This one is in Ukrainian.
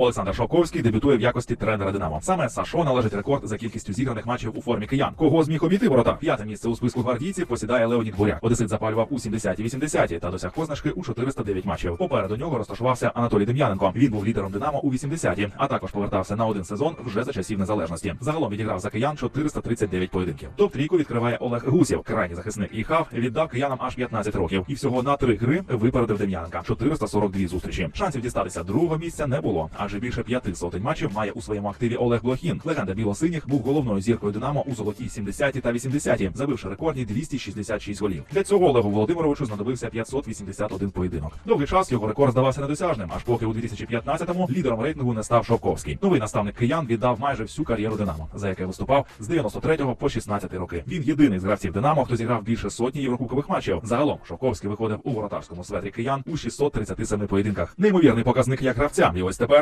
Олександр Шовковський дебютує в якості тренера Динамо. Саме Сашо належить рекорд за кількістю зіграних матчів у формі киян. Кого зміг обійти ворота? П'яте місце у списку гвардійців посідає Леонід Буряк. Одесит запалював у 70-ті 80-ті та досяг позначки у 409 матчів. Попереду нього розташувався Анатолій Дем'яненко. Він був лідером Динамо у 80-ті, а також повертався на один сезон вже за часів незалежності. Загалом відіграв за киян 439 поєдинків. Топ трійку відкриває Олег Гусєв, крайній захисник і хав віддав киянам аж 15 років і всього на три гри випередив Дем'яненка 442 зустрічі. Шансів дістатися другого місця не було, адже більше п'яти сотень матчів має у своєму активі Олег Блохін. Легенда білосиніх був головною зіркою Динамо у золотій 70-ті та 80-ті, забивши рекордні 266 голів. Для цього Олегу Володимировичу знадобився 581 поєдинок. Довгий час його рекорд здавався недосяжним, аж поки у 2015-му лідером рейтингу не став Шовковський. Новий наставник киян віддав майже всю кар'єру Динамо, за яке виступав з 93 по 16 роки. Він єдиний з гравців Динамо, хто зіграв більше сотні єврокубкових матчів. Загалом Шовковський виходив у воротарському светрі киян у 637 поєдинках. Неймовірний показник як гравця. І ось тепер